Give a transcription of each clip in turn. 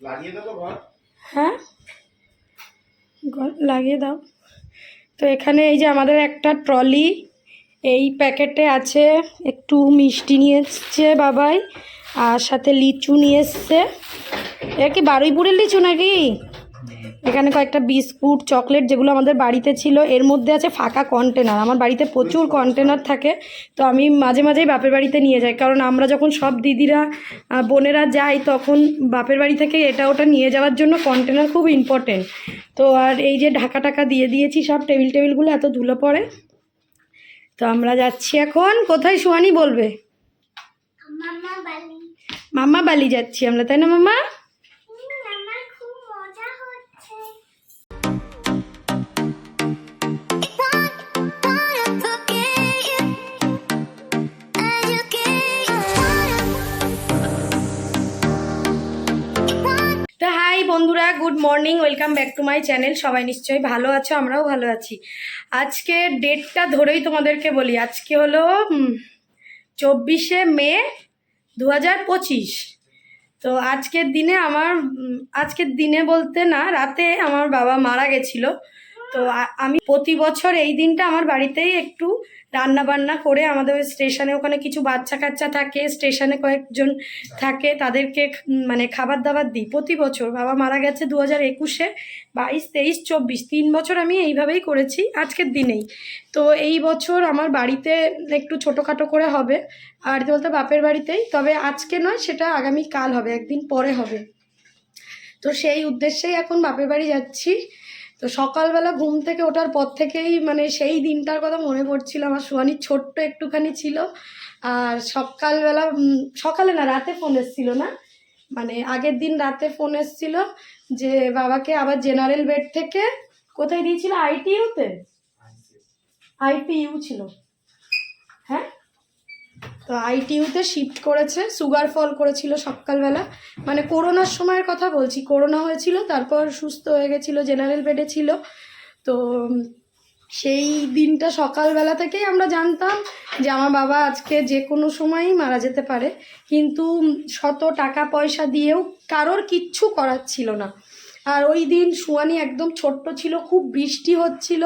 লাগিয়ে দাও ঘর? হ্যাঁ। ঘর লাগিয়ে দাও। তো এখানে এই যে আমাদের একটা ট্রলি, এই প্যাকেটে আছে একটু মিষ্টি নিয়ে এসছে বাবাই, আর সাথে লিচু নিয়ে এসছে। এটা কি বারুইপুরের লিচু নাকি? এখানে কয়েকটা বিস্কুট চকলেট যেগুলো আমাদের বাড়িতে ছিল এর মধ্যে আছে ফাঁকা কন্টেনার আমার বাড়িতে প্রচুর কন্টেনার থাকে তো আমি মাঝে মাঝেই বাপের বাড়িতে নিয়ে যাই। কারণ আমরা যখন সব দিদিরা বোনেরা যাই তখন বাপের বাড়ি থেকে এটা ওটা নিয়ে যাওয়ার জন্য কন্টেনার খুব ইম্পর্টেন্ট তো আর এই যে ঢাকা টাকা দিয়ে দিয়েছি সব টেবিল টেবিলগুলো এত ধুলো পড়ে। তো আমরা যাচ্ছি এখন। কোথায় সুহানি বলবে? মাম্মা বালি। যাচ্ছি আমরা তাই না মাম্মা good morning, welcome back to my channel. সবাই নিশ্চয়ই ভালো আছো, আমরাও ভালো আছি। আজকে ডেটটা ধরেই তোমাদেরকে বলি, আজকে হলো চব্বিশে মে দু হাজার পঁচিশ। তো আজকের দিনে আমার আজকের দিনে বলতে না, রাতে আমার বাবা মারা গেছিল। তো আমি প্রতি বছর এই দিনটা আমার বাড়িতেই একটু রান্না বান্না করে আমাদের ওই স্টেশনে ওখানে কিছু বাচ্চা কাচ্চা থাকে, স্টেশনে কয়েকজন থাকে, তাদেরকে মানে খাবার দাবার দিই প্রতি বছর। বাবা মারা গেছে দু হাজার একুশে বাইশ, তেইশ, চব্বিশ। তিন বছর আমি এইভাবেই করেছি, আজকের দিনেই। তো এই বছর আমার বাড়িতে একটু ছোটোখাটো করে হবে, আর কি বলতে, বাপের বাড়িতেই। তবে আজকে নয়, সেটা আগামী কাল হবে, একদিন পরে হবে। তো সেই উদ্দেশ্যেই এখন বাপের বাড়ি যাচ্ছি। তো সকালবেলা ঘুম থেকে ওঠার পর থেকেই মানে সেই দিনটার কথা মনে পড়ছিল, আমার সোয়ানি ছোট্ট একটুখানি ছিল। আর সকালবেলা সকালে না, রাতে ফোন এসেছিল না। মানে আগের দিন রাতে ফোন এসেছিল যে বাবাকে আবার জেনারেল বেড থেকে কোথায় দিয়েছিল? আইটিইউতে আইপিইউ ছিল। তো আইটিইউতে শিফট করেছে, সুগার ফল করেছিল সকালবেলা। মানে করোনার সময়ের কথা বলছি, করোনা হয়েছিল, তারপর সুস্থ হয়ে গেছিল জেনারেল বেডে ছিল। তো সেই দিনটা সকালবেলা থেকেই আমরা জানতাম যে আমার বাবা আজকে যে কোনো সময়ই মারা যেতে পারে। কিন্তু শত টাকা পয়সা দিয়েও কারোর কিচ্ছু করার ছিল না। আর ওই দিন সুয়ানি একদম ছোট্ট ছিল, খুব বৃষ্টি হচ্ছিল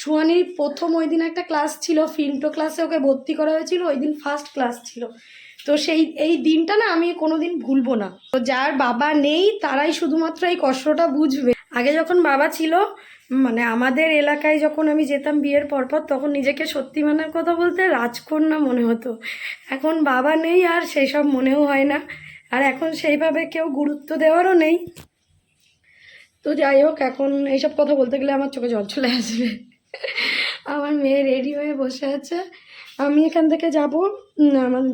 সুয়ানির প্রথম ওই দিন একটা ক্লাস ছিল, ফিন্টো ক্লাসে ওকে ভর্তি করা হয়েছিল, ওই দিন ফার্স্ট ক্লাস ছিল। তো সেই, এই দিনটা না আমি কোনোদিন ভুলবো না। তো যার বাবা নেই, তারাই শুধুমাত্র এই কষ্টটা বুঝবে। আগে যখন বাবা ছিল মানে আমাদের এলাকায় যখন আমি যেতাম বিয়ের পরপর, তখন নিজেকে সত্যি মানার কথা বলতে রাজকন্যা মনে হতো। এখন বাবা নেই আর সেই সব মনেও হয় না। আর এখন সেইভাবে কেউ গুরুত্ব দেওয়ারও নেই। তো যাই হোক, এখন এইসব কথা বলতে গেলে আমার চোখে জল চলে আসবে। আমার মেয়ে রেডি হয়ে বসে আছে। আমি এখান থেকে যাব। আমার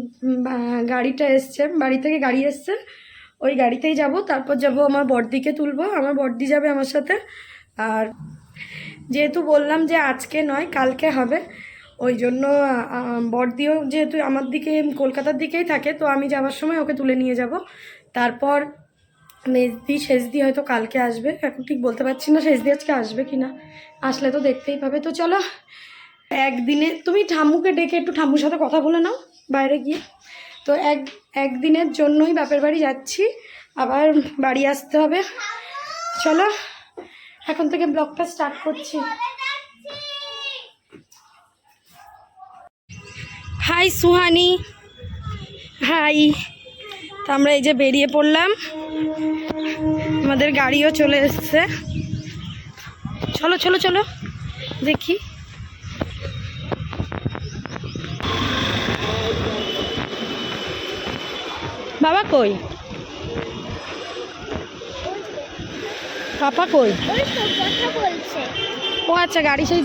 গাড়িটা এসছে। বাড়ি থেকে গাড়ি এসছে। ওই গাড়িতেই যাব। তারপর যাব আমার বড়দিকে তুলবো। আমার বড়দি যাবে আমার সাথে। আর যেহেতু বললাম যে আজকে নয় কালকে হবে। ওই জন্য আহ, বড়দিও যেহেতু আমার দিকে কলকাতার দিকেই থাকে তো আমি যাওয়ার সময় ওকে তুলে নিয়ে যাব। তারপর মেজদি শেষদি হয়তো কালকে আসবে। এখন ঠিক বলতে পারছি না শেষদি আজকে আসবে কি না আসলে তো দেখতেই পাবে। তো চলো, একদিনে তুমি ঠাম্মুকে ডেকে একটু ঠাম্মুর সাথে কথা বলে নাও, বাইরে গিয়ে। তো এক, একদিনের জন্যই বাপের বাড়ি যাচ্ছি। আবার বাড়ি আসতে হবে। চলো, এখন থেকে ব্লগটা স্টার্ট করছি। হাই সুহানি। হাই। তো আমরা এই যে বেরিয়ে পড়লাম। আমাদের গাড়িও চলে এসছে। চলো চলো চলো। দেখি। বাবা কই? পাপা কই? ও আচ্ছা গাড়ি সেই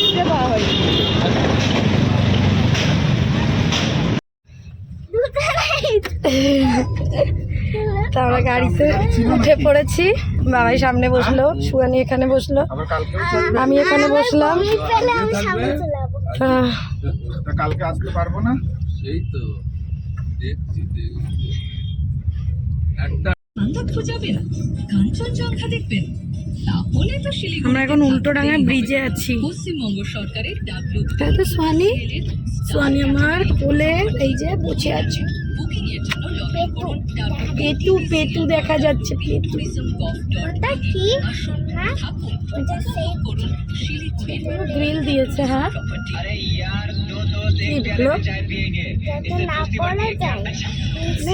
খুঁজে পাওয়া হয়নি। তো আমরা গাড়িতে উঠে পড়েছি। বাবাই সামনে বসল সুয়ানি এখানে বসল। আমি এখানে বসলাম। কালকে আসতে পারব না? সেই তো আমরা এখন উল্টোডাঙ্গা ব্রিজে আছি। পশ্চিমবঙ্গ সরকারের তো সোয়ানি সোয়ানি আমার কোলে এই যে বসে আছে। পেতু পেতু দেখা যাচ্ছে পেতু। ওটা কি? হ্যাঁ? গ্রিল দিয়েছে হ্যাঁ?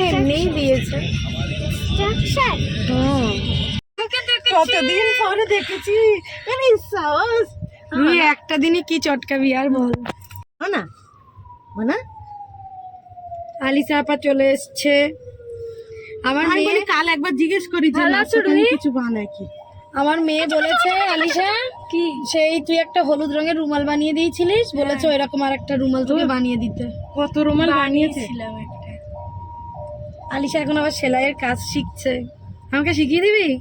এমনিই দিয়েছে। কতদিন পরে দেখেছি? তুই একটা দিনই কি চটকাবি আর বল। না না আলিসা আপা চলে এসছে। আমার মেয়ে বলি কাল একবার জিজ্ঞেস করি যে? কিছু বানায় কি। আমার মেয়ে বলেছে আলিশা কি? সেই তুই একটা হলুদ রঙের রুমাল বানিয়ে দিয়েছিলিস বলেছে এরকম আর একটা রুমাল তোকে বানিয়ে দিতে। কত রুমাল বানিয়েছিলাম একটা। আলিশা এখন আবার সেলাইয়ের কাজ শিখছে। আমাকে শিখিয়ে দিবি?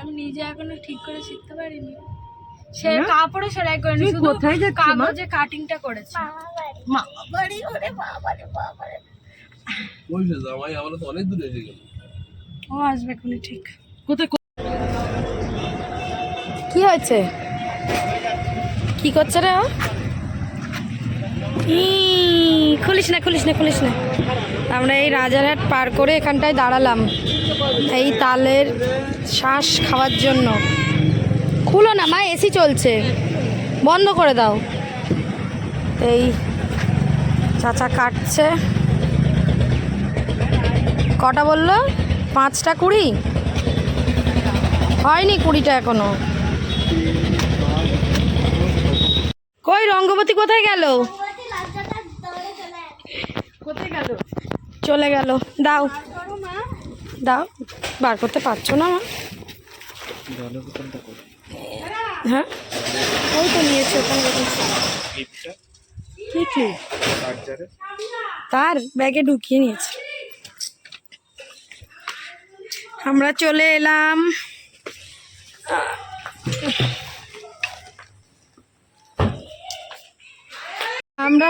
আমি নিজে এখনও ঠিক করে শিখতে পারিনি। সে কাপড়ে সেলাই করেনি শুধু কোথায় মা? কাগজে কাটিংটা করেছে। মামা বাড়ি ওরে বাবা রে বাবা রে ওই সে জামাই? আমরা তো অনেক দূরে এসে গেল ও আসবে এখনই ঠিক। কোথায় কি হয়েছে? কি করছে রে ও? ই, খুলিস না খুলিস না খুলিস না। আমরা এই রাজারহাট পার করে এখানটায় দাঁড়ালাম এই তালের শ্বাস খাওয়ার জন্য। খুলো না মা এসি চলছে। বন্ধ করে দাও। এই চাচা কাটছে। কটা বলল? পাঁচটা কুড়ি? হয়নি কুড়িটা এখনও। কই রঙ্গবতী কোথায় গেল? চলে কোথায় গেল? চলে গেল। দাও। দাও। বার করতে পারছ না মা? হ্যাঁ? ওই তো নিয়েছে ওখানে। কি তার ব্যাগে ঢুকিয়ে নিয়েছে। আমরা চলে এলাম। আমরা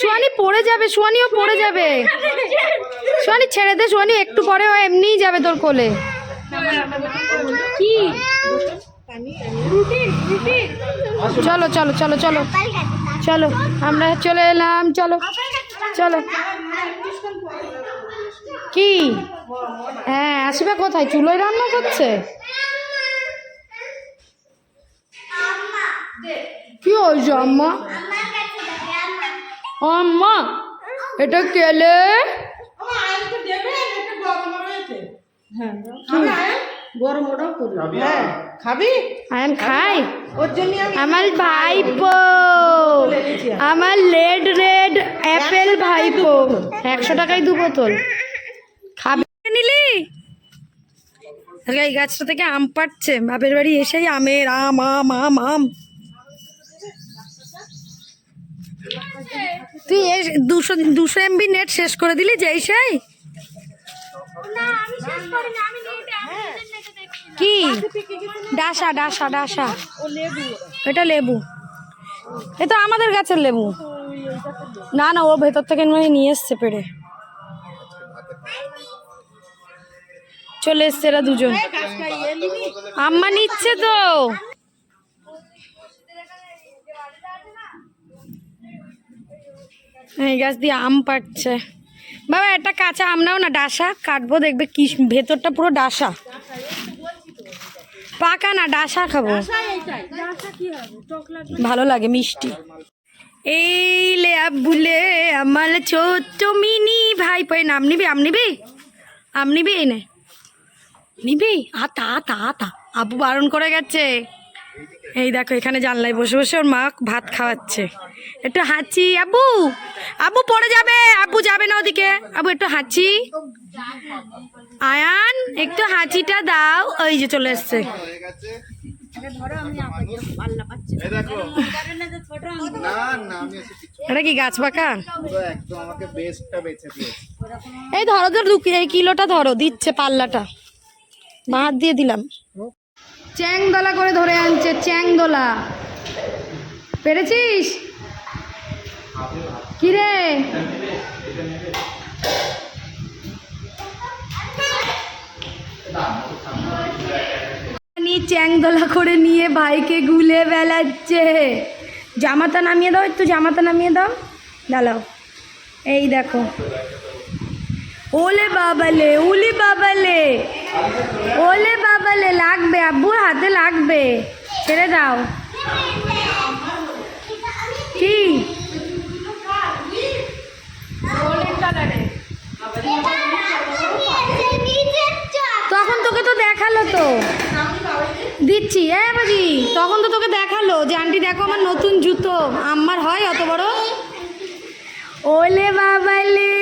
সোয়ানি পড়ে যাবে সোয়ানিও পড়ে যাবে। সোয়ানি ছেড়ে দে সোয়ানি একটু পরে ও এমনিই যাবে তোর কোলে। কি? চলো চলো চলো চলো। চলো আমরা চলে এলাম চলো চলো। কি? হ্যাঁ আসবে কোথায়? চুলোয় রান্না করছে? কি হয়েছে আম্মা? আম্মা এটা কেলে? গরম ওটাও হ্যাঁ। খাবি? আয়ান খাই। ওর জন্য আমি আমার ভাইপো। আমার লেড রেড অ্যাপেল ভাইপো। একশো টাকায় দু বোতল। খাবে? নিলি? এই গাছটা থেকে আম পাচ্ছে বাপের বাড়ি এসেই আমের আম আম আম আম। তুই এস দুশো দুশো এমবি নেট শেষ করে দিলি যেই সেই? কি? ডাসা ডাসা ডাসা। এটা লেবু। এটা আমাদের গাছের লেবু। না না, ও ভেতর থেকে মানে নিয়ে এসছে পেড়ে। চলে এসছে এরা দুজন। আম্মা নিচ্ছে তো। এই গাছ দিয়ে আম পাচ্ছে বাবা, একটা কাঁচা আম নাও না, ডাসা। কাটবো, দেখবে কি ভেতরটা পুরো ডাসা। পাকা না ডাসা খাব? ভালো লাগে, মিষ্টি। এই লে আবুলে আমার ছোট্ট মিনি। ভাই পাই নাম নিবি, আম নিবি? আম নিবি এই নে নিবি? আতা আতা আতা। আবু বারণ করে গেছে। এই দেখো, এখানে জানলায় বসে বসে ওর মা ভাত খাওয়াচ্ছে। একটু হাঁচি আবু আবু পড়ে যাবে আবু যাবে না ওদিকে। আবু একটু হাঁচি। আয়ান একটু হাঁচিটা দাও। ওই যে চলে এসছে। এটা কি গাছ পাকা? এই ধরো ধর এই কিলোটা ধরো দিচ্ছে পাল্লাটা। বাঁধ দিয়ে দিলাম। চ্যাং দোলা করে ধরে আনছে চ্যাং দোলা পেরেছিস? কিরে? নিয়ে চ্যাং দোলা করে নিয়ে ভাইকে গুলে বেলাচ্ছে জামাতা নামিয়ে দাও একটু জামাতা নামিয়ে দাও। দাঁড়াও। এই দেখো। ওলে বাবালে উলি বাবালে। ওলে বাবালে লাগবে আব্বু হাতে লাগবে। ছেড়ে দাও। কি? তখন দেখাল তো। দিচ্ছি। এ বাজি, তখন তো তোকে দেখাল যে, আন্টি, দেখো আমার নতুন জুতো। আমার হয় অত বড়। ওলে বাবালে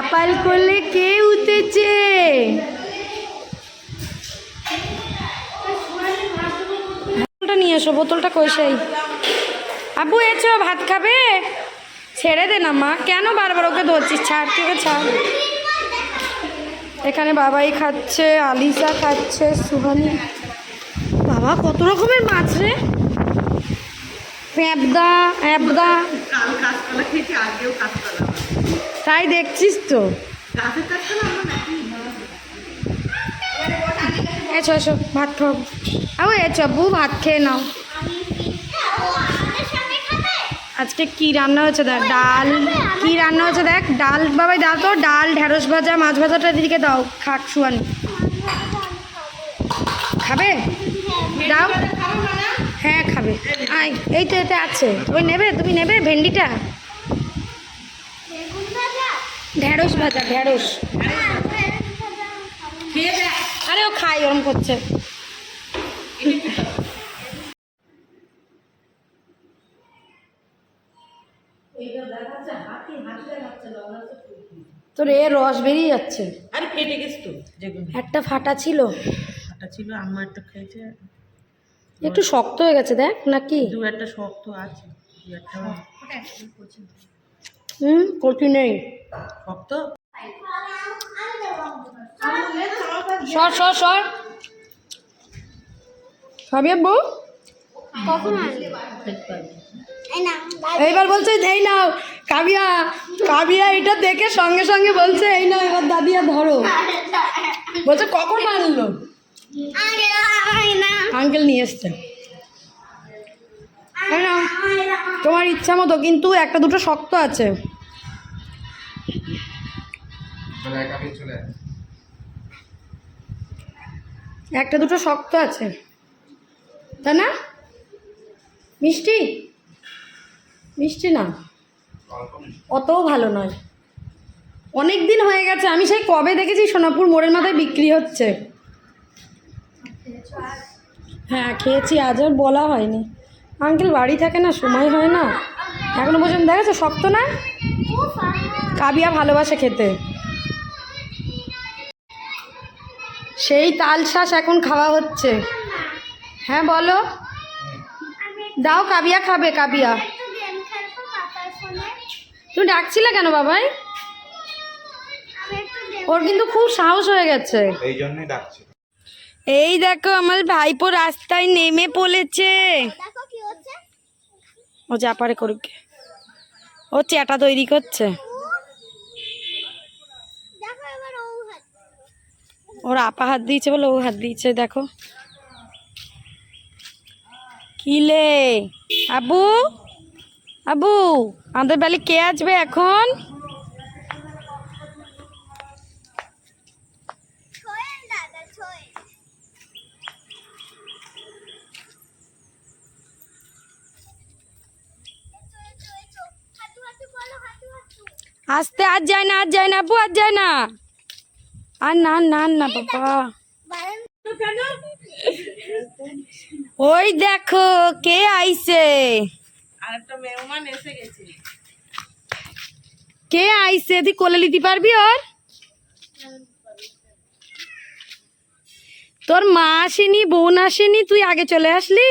আপাল করলে কে উঠেছে? নিয়ে এসো, বোতলটা কইসাই আব্বু এছো ভাত খাবে? ছেড়ে দে না মা। কেন বারবার ওকে ধরছিস? ছাড় থেকে ছাড়। এখানে বাবাই খাচ্ছে আলিসা খাচ্ছে সুহানি। বাবা কত রকমের মাছ রে? আজকেও কাঁচকলা তাই দেখছিস তো। এসো এসো ভাত খাও আবু এসো বু ভাত খেয়ে নাও। আজকে কি রান্না হয়েছে দেখ? ডাল। কি রান্না হয়েছে দেখ? ডাল, বাবাই দাও তো, ডাল, ঢেঁড়স ভাজা, মাছ ভাজাটা দিদিকে দাও, খাক শুয়ানি। খাবে? দাও। হ্যাঁ খাবে। আয়, এই তো এতে আছে। তুমি নেবে? তুমি নেবে ভেন্ডিটা? ঢেঁড়স ভাজা, ঢেঁড়স। আরে ও খাই ওরম করছে। তোর এ রস বেরিয়ে যাচ্ছে। আরে ফেটে গেছে তো যেগুলো। একটা ফাটা ছিল। ফাটা ছিল আমার একটা খেয়েছে। একটু শক্ত হয়ে গেছে দেখ নাকি। দু একটা শক্ত আছে দু একটা হুম কটি নেই। শক্ত? সর সর সর। খাবি বউ এইবার বলছে এই নাও। কাবিয়া কাবিয়া এটা দেখে সঙ্গে সঙ্গে বলছে, এই না এবার দাদিয়া ধরো। বলছে, কখন আনলো? আঙ্কেল নিয়ে এসছে। তোমার ইচ্ছা মতো, কিন্তু একটা দুটো শক্ত আছে। একটা দুটো শক্ত আছে। তাই না? মিষ্টি? মিষ্টি না। অতও ভালো নয়। অনেক দিন হয়ে গেছে, আমি সেই কবে দেখেছি সোনাপুর মোড়ের মাথায় বিক্রি হচ্ছে? হ্যাঁ খেয়েছি, আজ আর বলা হয়নি। আঙ্কেল বাড়ি থাকে না, সময় হয় না। এখনও পর্যন্ত দেখেছ, শক্ত না? কাবিয়া ভালোবাসে খেতে। সেই তাল শ্বাস এখন খাওয়া হচ্ছে। হ্যাঁ বলো। দাও, কাবিয়া খাবে, কাবিয়া। তুমি ডাকছিলে কেন বাবাই? ওর কিন্তু খুব সাহস হয়ে গেছে। এই জন্যই ডাকছি। এই দেখো আমার ভাইপো রাস্তায় নেমে পড়েছে। দেখো কি হচ্ছে। ও যা পারে করুক। ও চ্যাটা তৈরি করছে। দেখো এবার ও হাত। ওর আপা হাত দিয়েছে বলে ও হাত দিয়েছে দেখো। কিলে আবু? আবু আমাদের বাড়ি কে আসবে এখন? বলো আসতে আর যায় না আর যায় না আবু আর যায় না। আর না না না বাবা। ওই দেখো কে আইছে? আর একটা মেহমান এসে গেছে। কে আইছে? তুই কোলে নিতে পারবি ওর? তোর মা আসেনি বোন আসেনি তুই আগে চলে আসলি?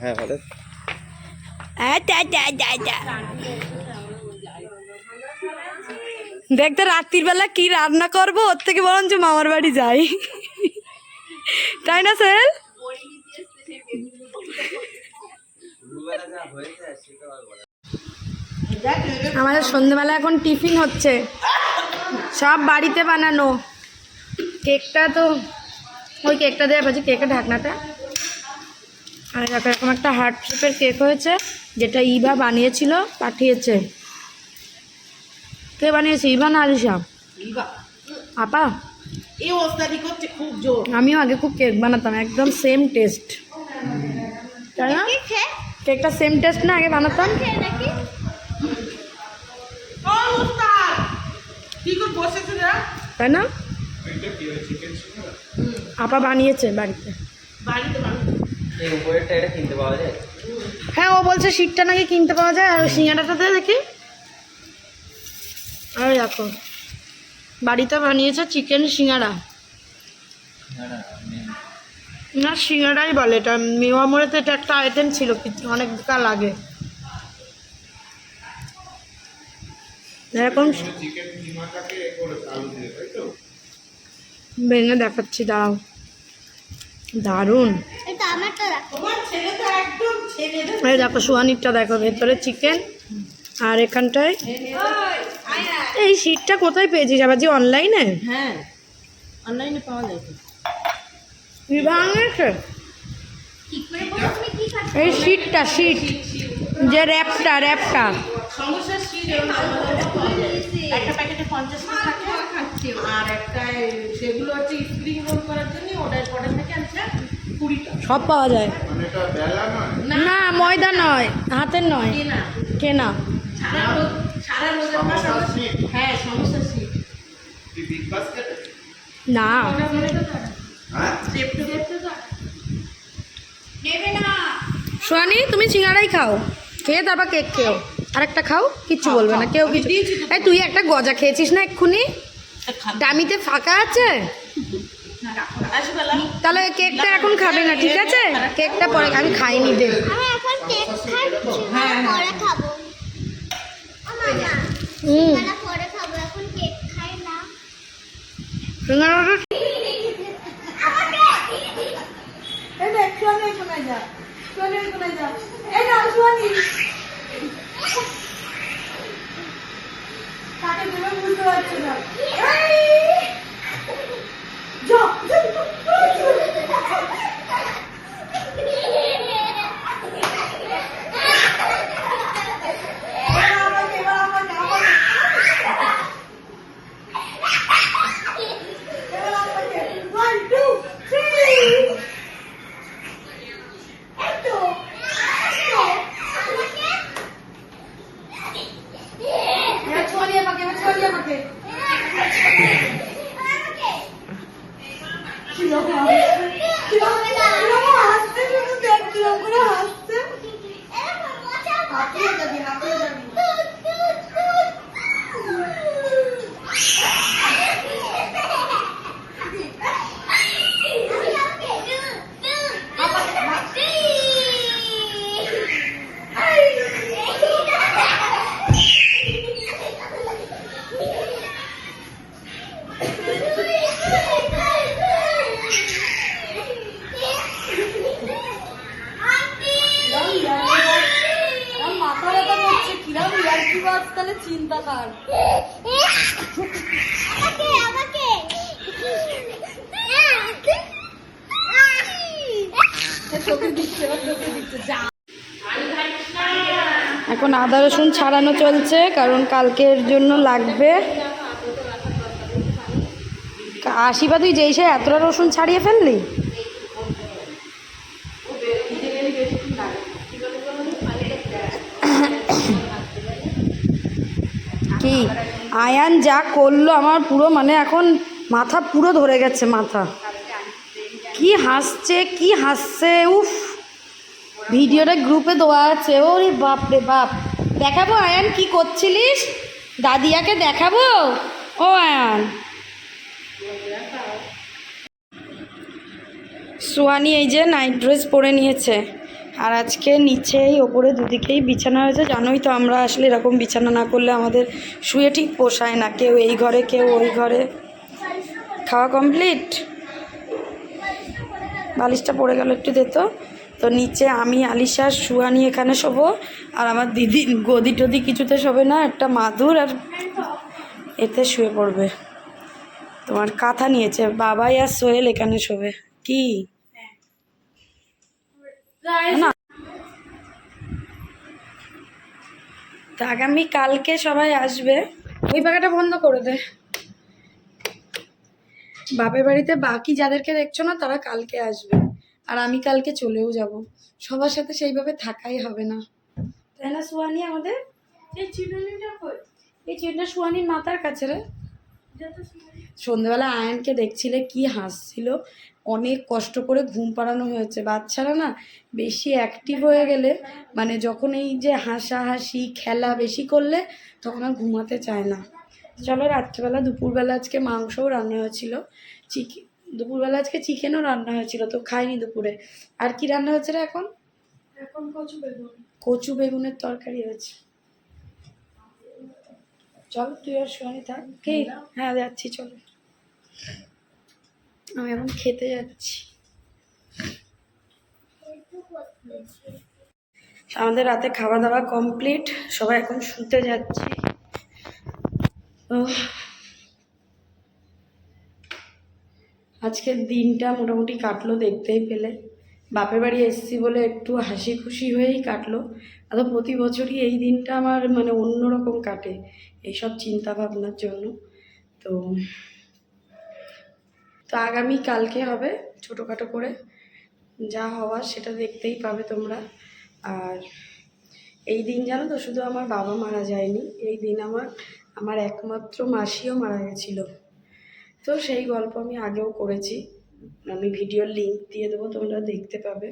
হ্যাঁ ভালো আচ্ছা, আচ্ছা, আচ্ছা, আচ্ছা। দেখ তো রাত্রির বেলা কি রান্না করব ওর থেকে বরঞ্চ মামার বাড়ি যাই। তাই না স্যার আমাদের সন্ধ্যেবেলা এখন টিফিন হচ্ছে। সব বাড়িতে বানানো। কেকটা তো ওই কেকটা দেওয়া পাচ্ছি কেকের ঢাকনাটা। আর এরকম একটা হার্ট শেপের কেক হয়েছে যেটা ইভা বানিয়েছিল পাঠিয়েছে। কে বানিয়েছে? ইভা না আলিশা? আপা? এই ওস্তাদি করছে? খুব জোর। আমিও আগে খুব কেক বানাতাম একদম সেম টেস্ট তাই না? কেকটা সেম টেস্ট না আগে বানাতাম? তাই না? আপা বানিয়েছে বাড়িতে। বাড়িতে বাড়িতে এই উপরেরটা এটা কিনতে পাওয়া যায়? হ্যাঁ ও বলছে শীতটা নাকি কিনতে পাওয়া যায় আর ওই সিঙ্গাড়াটাতে দেখি আর দেখো। বাড়িতে বানিয়েছে চিকেন সিঙ্গাড়া না সিঙ্গাড়াই বলে এটা। মেওয়া মোড়েতে এটা একটা আইটেম ছিল কিছু অনেক কাল আগে। এরকম ভেঙে দেখাচ্ছি দাও দারুণ। এটা আমারটা রাখো। তোমার ছেলে তো একদম ছেলে। রে এই দেখো সোয়ানিরটা দেখো ভেতরে চিকেন আর এখানটায় এই শীটটা কোথায় পেয়েছিস? আবার যে অনলাইনে হ্যাঁ অনলাইনে পাওয়া যায়। বিভাঙেছে এই শীটটা শীট যে র্যাপটা র্যাপটা একটা প্যাকেটে পঞ্চাশ থাকে। আর একটা সেগুলো হচ্ছে স্প্রিং রোল করার জন্য ওটার পরে থেকে আছে কুড়িটা। সব পাওয়া যায়। মানে এটা বেলা নয়? না ময়দা নয় হাতের নয়। কেনা। হ্যাঁ সমস্যা শীত কি বিগ বাস্কেট না। হ্যাঁ? সোয়ানি তুমি সিঙ্গাড়াই খাও। খেয়ে তারপর কেক খেও। আরেকটা খাও কিচ্ছু বলবে না কেউ কিছু এই তুই একটা গজা খেয়েছিস না এক্ষুনি? ডামিতে ফাঁকা আছে? তাহলে কেকটা এখন খাবে না ঠিক আছে? কেকটা পরে আমি খাইনি দে আমি এখন কেক খাচ্ছি পরে খাব। হুম। আমরা পরে খাব এখন কেক খাই না। তাহলে চিন্তা কর এখন আদা রসুন ছাড়ানো চলছে, কারণ কালকের জন্য লাগবে। আশিবা তুই যেই সে এতটা রসুন ছাড়িয়ে ফেললি? কি আয়ান যা করল, আমার পুরো মানে এখন মাথা পুরো ধরে গেছে, মাথা। কি হাসছে কি হাসছে, উফ। ভিডিওটা গ্রুপে দেওয়া আছে, ওরে বাপ রে বাপ। দেখাবো, আয়ান, কি করছিলিস? দাদিয়াকে দেখাবো? ও, আয়ান। সোয়ানি এই যে নাইট ড্রেস পরে নিয়েছে। আর আজকে নিচেই, ওপরে দুদিকেই বিছানা হয়েছে। জানোই তো আমরা আসলে এরকম বিছানা না করলে আমাদের শুয়ে ঠিক পোষায় না। কেউ এই ঘরে, কেউ ওই ঘরে। খাওয়া কমপ্লিট? বালিশটা পড়ে গেল একটু দে তো। তো নিচে আমি, আলিশা সুয়ানি এখানে শোবো। আর আমার দিদি, গদি টদি কিছুতে শোবে না। একটা মাদুর আর এতে শুয়ে পড়বে। তোমার কাঁথা নিয়েছে। বাবাই আর সোহেল এখানে শোবে। কি? না। তো আগামী কালকে সবাই আসবে। ওই পাখাটা বন্ধ করে দে। বাপের বাড়িতে বাকি যাদেরকে দেখছ না তারা কালকে আসবে। আর আমি কালকে চলেও যাব। সবার সাথে সেইভাবে থাকাই হবে না। তাই না সুয়ানি আমাদের? এই চিরুনিটা কই? এই চিরুনিটা সুয়ানির মাথার কাছে রে। সন্ধ্যেবেলা আয়নকে দেখছিলে কি হাসছিল। অনেক কষ্ট করে ঘুম পাড়ানো হয়েছে। বাচ্চারা না বেশি অ্যাক্টিভ হয়ে গেলে মানে যখন এই যে হাসাহাসি খেলা বেশি করলে তখন আর ঘুমাতে চায় না। চলো রাত্রেবেলা দুপুরবেলা আজকে মাংসও রান্না হয়েছিল। চিকেন দুপুরবেলা আজকে চিকেনও রান্না হয়েছিল তো খাইনি দুপুরে। আর কি রান্না হয়েছে রে এখন? এখন কচু বেগুন। কচু বেগুনের তরকারি হয়েছে। চল তুই আর শোনি থাক। কি? হ্যাঁ যাচ্ছি চলো। আমি এখন খেতে যাচ্ছি। আমাদের রাতে খাওয়া দাওয়া কমপ্লিট সবাই এখন শুতে যাচ্ছি। আজকের দিনটা মোটামুটি কাটলো দেখতেই পেলে। বাপের বাড়ি এসেছি বলে একটু হাসি খুশি হয়েই কাটলো। আর প্রতি বছরই এই দিনটা আমার মানে অন্যরকম কাটে। এইসব চিন্তা ভাবনার জন্য। তো তো আগামী কালকে হবে ছোটোখাটো করে। যা হওয়ার সেটা দেখতেই পাবে তোমরা। আর এই দিন জানো তো, শুধু আমার বাবা মারা যায়নি, এই দিন আমার আমার একমাত্র মাসিও মারা গেছিল। তো সেই গল্প আমি আগেও করেছি। আমি ভিডিওর লিঙ্ক দিয়ে দেবো, তোমরা দেখতে পাবে।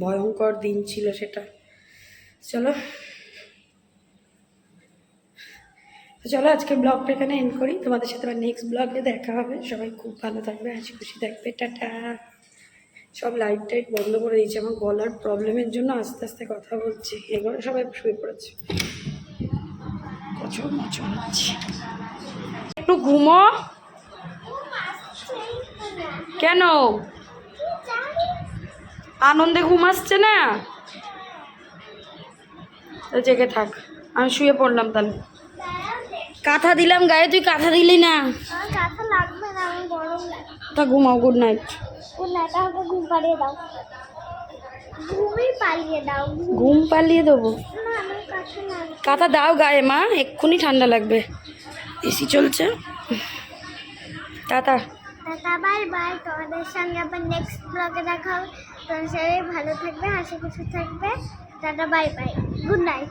ভয়ঙ্কর দিন ছিল সেটা। চলো তো চলো আজকে ব্লগটা এখানে এন্ড করি। তোমাদের সাথে আবার নেক্সট ব্লগে দেখা হবে। সবাই খুব ভালো থাকবে, হাসি খুশি থাকবে। টাটা। সব লাইট টাইট বন্ধ করে দিয়েছি। আমার গলার প্রবলেমের জন্য আস্তে আস্তে কথা বলছি। এগুলো সবাই শুয়ে পড়েছে। প্রচুর একটু ঘুমো। কেন? আনন্দে ঘুম আসছে না? জেগে থাক। আমি শুয়ে পড়লাম তাহলে। কাঁথা দিলাম গায়ে তুই কাঁথা দিলি না। কাঁথা লাগবে না আমার গরম লাগে তা ঘুমাও গুড নাইট ও নাটা আমাকে ঘুম পাড়িয়ে দাও। ঘুমই পালিয়ে দাও ঘুম। পালিয়ে দেবো? কাঁথা দাও গায়ে মা এক্ষুনি ঠান্ডা লাগবে। এসি চলছে। টাটা। Ta-ta bye bye. তোমাদের সঙ্গে আবার নেক্সট ব্লগে দেখা হবে। তোমার সবাই ভালো থাকবে হাসি খুশি থাকবে। Ta-ta bye bye. Good night